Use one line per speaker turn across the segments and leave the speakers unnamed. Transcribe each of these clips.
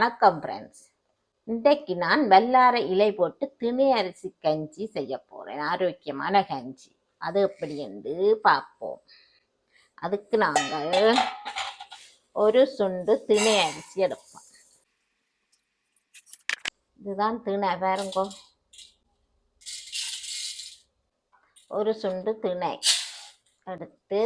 வணக்கம் ஃப்ரெண்ட்ஸ் இன்றைக்கு நான் வெள்ளார இலை போட்டு திணை அரிசி கஞ்சி செய்ய போகிறேன் ஆரோக்கியமான கஞ்சி. அது எப்படி என்று பார்ப்போம். அதுக்கு நாங்கள் ஒரு சுண்டு திணை அரிசி எடுப்போம். இதுதான் திணை. பாருங்கோ. ஒரு சுண்டு திணை எடுத்து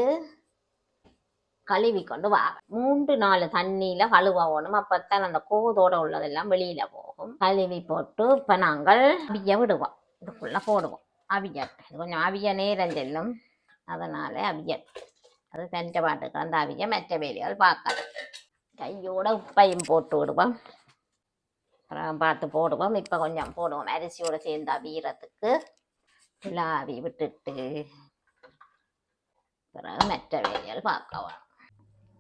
கழுவி கொண்டு வா. மூன்று நாலு தண்ணியில கழுவணும் அப்பத்தான் அந்த கோதோட உள்ளதெல்லாம் வெளியில போகும். கழுவி போட்டு இப்ப நாங்கள் அவிய விடுவோம். இதுக்குள்ள போடுவோம். அவிய கொஞ்சம் அவிய நேரம் செல்லும். அதனால அவிய. அது செஞ்ச பாட்டுக்கு அந்த அவிய மற்ற வேலைகள் பார்க்கலாம். கையோட உப்பையும் போட்டு விடுவோம். அப்புறம் பார்த்து போடுவோம். இப்போ கொஞ்சம் போடுவோம். அரிசியோடு சேர்ந்து அவியறதுக்கு. அவி விட்டுட்டு. பிறகு மற்ற வேலைகள் பார்க்கலாம்.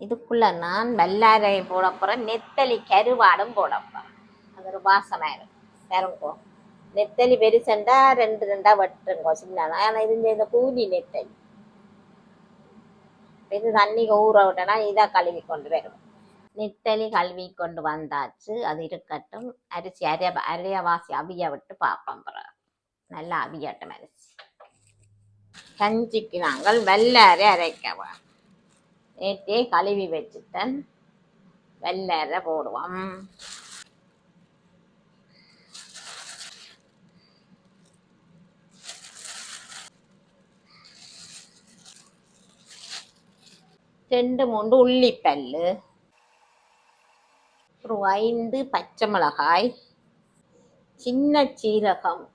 இதுக்குள்ள நான் வல்லாரை போட போறேன் நெத்தலி கருவாடும் போட அது ஒரு வாசமாயிரும் தருங்கோ நெத்தலி பெருசண்டா ரெண்டு ரெண்டா வெட்டுருங்கோ சின்னதா. ஆனால் இது இந்த கூலி நெத்தலி. இது தண்ணி ஊற விட்டனா இதை கழுவி கொண்டு வரும் நெத்தலி கழுவி கொண்டு வந்தாச்சு. அது இருக்கட்டும். அரிசி அரிய அரியவாசி அவிய விட்டு பார்ப்போம் பிறகு. நல்லா அவியட்டும் அரிசி. கஞ்சிக்கு நாங்கள் வெள்ளாரை அரைக்கவா நேற்றே கழுவி வச்சுட்டேன். வெள்ளரை போடுவோம். ரெண்டு மூன்று உள்ளிப்பல்லு. ஒரு ஐந்து பச்சை மிளகாய். சின்ன சீரகம்.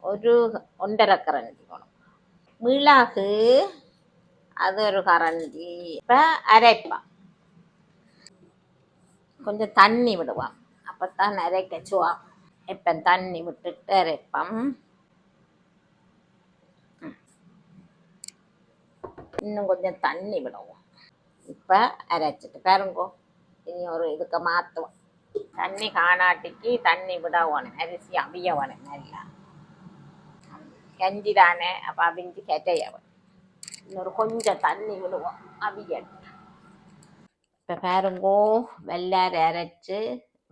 ஒரு ஒன்றரை கரண்டி வேணும் மிளகு. அது ஒரு கரண்டி இப்போ அரைப்பான் கொஞ்சம் தண்ணி விடுவான் அப்போ தான் அப்போத்தான் அரைக்கச்சுவான் இப்போ தண்ணி விட்டுட்டு அரைப்பான் இன்னும் கொஞ்சம் தண்ணி விடுவோம் இப்போ அரைச்சிட்டு பாருங்கோ இனி ஒரு இதுக்கு மாற்றுவோம் தண்ணி காணாட்டிக்கு தண்ணி விடவணும் அரிசி அவியவணும் நல்லா கஞ்சி தானே அப்போ அவிஞ்சு கெட்டையவன் இன்னொரு கொஞ்சம் தண்ணி விடுவோம் அவியல் இப்போ பாருங்கோ வெள்ளாரை அரைச்சு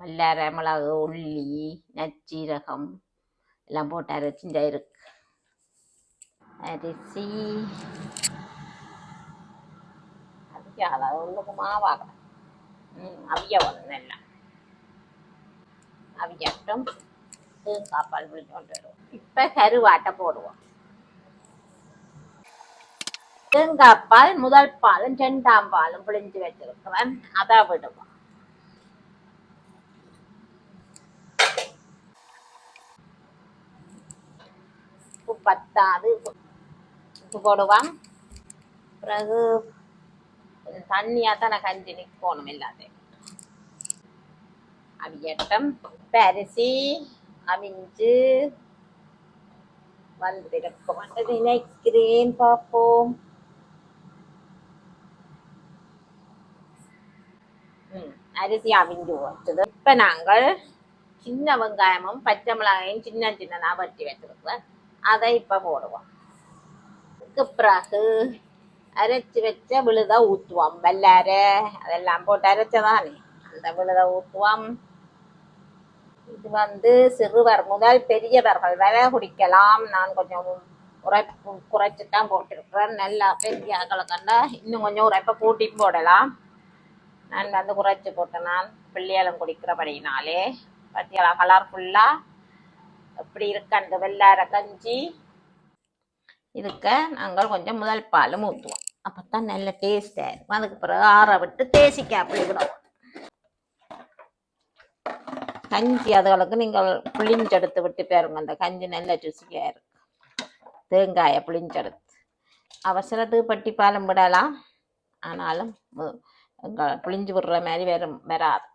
வெள்ளாரை மிளகு உள்ளி நச்சீரகம் எல்லாம் போட்டு அரைச்சி இந்த இருக்கு அரிசி அவியால ஒன்றுக்கு மாவாகலாம் ம் அவிய ஒன்று நல்லா அவியட்டும் தேங்காய் பால் விழிச்சோண்டு வரும் இப்போ கருவாட்டை போடுவோம் தேங்காய் பால் முதல் பாலும் ரெண்டாம் பாலும் பிழிஞ்சு வச்சிருக்கிறேன் அதை விடுவோம் உப்பு பத்தாது. உப்பு போடுவோம் பிறகு தண்ணியாக தான் நான் கஞ்சி நிற்கணும் எல்லாத்தையும். அவியட்டம் பரிசி அவிஞ்சு வந்திருக்கும் நினைக்கிறேன் பார்ப்போம். அரிசியாவின் அரிசி அவிஞ்சு வச்சது இப்ப நாங்கள் சின்ன வெங்காயமும் பச்சை மிளகாயும் சின்ன சின்னதாக வட்டி வச்சிருக்கிறோம் அதை இப்போ போடுவோம் அதுக்கு பிறகு அரைச்சி வச்ச விழுத ஊற்றுவோம் வெள்ளாரை அதெல்லாம் போட்டு அரைச்சதானே அந்த விழுத ஊற்றுவோம் இது வந்து சிறுவர் முதல் பெரியவர்கள் வரை குடிக்கலாம் நான் கொஞ்சம் உரைப்பு குறைச்சி தான் போட்டிருக்கிறேன் நல்லா பெரிய ஆக்களை கண்டா இன்னும் கொஞ்சம் உரைப்பை கூட்டியும் போடலாம் நான் வந்து குறைச்சி போட்டேன் நான் பிள்ளைகளும் குடிக்கிறபடினாலே பார்த்தீங்களா கலர்ஃபுல்லாக எப்படி அந்த வெள்ளார கஞ்சி? இதுக்க நாங்கள் கொஞ்சம் முதல் பாலும் ஊற்றுவோம் அப்போ தான் நல்ல டேஸ்டாக இருக்கும். அதுக்கு பிறகு ஆற விட்டு தேசிக்காய் அப்படி கஞ்சி அதுகளுக்கு நீங்கள் புளிஞ்செடுத்து விட்டு பாருங்க. அந்த கஞ்சி நல்ல ருசியாக இருக்கு. தேங்காயை புளிஞ்செடுத்து அவசரத்துக்கு பட்டி பாலம் விடலாம். ஆனாலும் பிழிஞ்சு புளிஞ்சு விடுற மாதிரி வரும் வராது.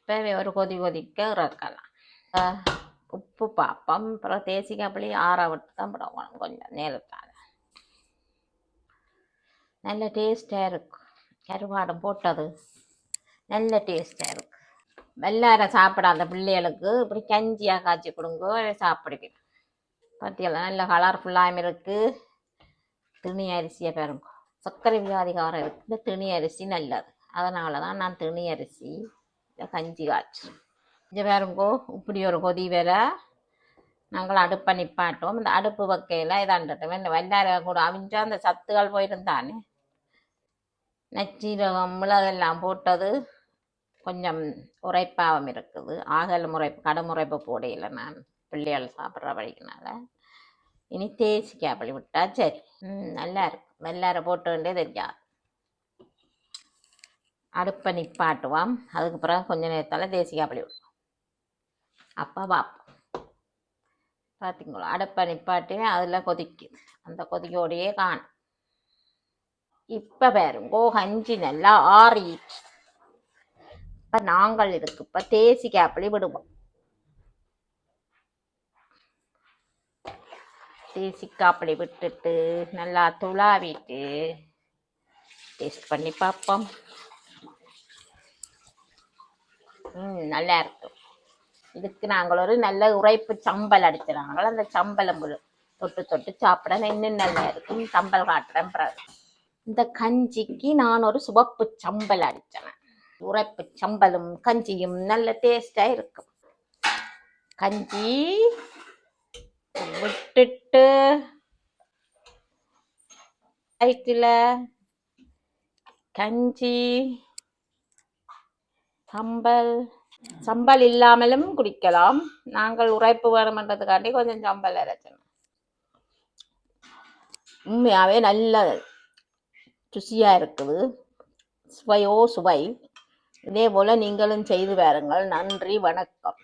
இப்போ ஒரு கொதி கொதிக்க இறக்கலாம் உப்பு பார்ப்போம் அப்புறம் தேசிக்காப்புளி ஆற விட்டு தான் விடணும் கொஞ்சம் நேரத்தால். நல்ல டேஸ்டாக இருக்கும். கருவாடம் போட்டது. நல்ல டேஸ்டாக இருக்கு வெள்ளார சாப்பிடாத பிள்ளைகளுக்கு இப்படி கஞ்சியாக காய்ச்சி கொடுங்க சாப்பிடுவேன். பார்த்தீங்களா நல்ல கலர்ஃபுல்லாகவும் இருக்குது துணி அரிசியை பாருங்க. சர்க்கரை வியாதிகாரருக்கு இருக்குது திணி அரிசி நல்லது. அதனால தான் நான் திணி அரிசி கஞ்சி காய்ச்சுறேன் இங்கே வேறுங்கோ இப்படி ஒரு கொதி வேற நாங்கள் அடுப்பை நிப்பாட்டோம் இந்த அடுப்பு வைக்கையில் இதாண்டட்டும் இந்த வல்லார கூட அவிஞ்சா அந்த சத்துகள் போயிருந்தானே? நச்சீரகம் மிளகெல்லாம் போட்டது கொஞ்சம் உரைப்பாவம் இருக்குது. ஆகல் முறைப்பு கடமுறைப்பு போடையில் நான். பிள்ளைகள் சாப்பிட்ற வழிக்குனால அப்படி விட்டா சரி ம் நல்லா இருக்கும் வெள்ளார போட்டு வேண்டிய தெரியாது அடுப்பை நிப்பாட்டுவோம் அதுக்கு பிறகு கொஞ்ச நேரத்தால் அப்படி விடுவோம் அப்போ பார்ப்போம் பார்த்தீங்களா அடுப்பை நிப்பாட்டி அதில் கொதிக்குது அந்த கொதிக்கோடையே காணும் இப்போ பாருங்கோ கஞ்சி நல்லா ஆறிடுச்சு இப்போ நாங்கள் இதுக்கு இப்போ தேசிக்காய் அப்படி விடுவோம் தேசிக்காய் சிக்காப்படி விட்டுட்டு நல்லா துளாவிட்டு டேஸ்ட் பண்ணி பார்ப்போம். ம் நல்லா இருக்கும். இதுக்கு நாங்கள் ஒரு நல்ல உரைப்பு சம்பல் அடிச்சிடறாங்களோ அந்த சம்பளம் தொட்டு தொட்டு சாப்பிட இன்னும் நல்லா இருக்கும். சம்பல் காட்டுறேன் இந்த கஞ்சிக்கு நான் ஒரு சுவப்பு சம்பல் அடித்தேன் உரைப்பு சம்பலும் கஞ்சியும் நல்ல டேஸ்டாக இருக்கும். கஞ்சி விட்டுட்டு வயிற்றுல கஞ்சி சம்பல் சம்பல் இல்லாமலும் குடிக்கலாம். நாங்கள் உரைப்பு வேணுமன்றதுக்காண்டி கொஞ்சம் சம்பல் அரைச்சணும் உண்மையாகவே நல்ல ருசியாக இருக்குது. சுவையோ சுவை. இதே போல் நீங்களும் செய்து பாருங்கள். நன்றி வணக்கம்.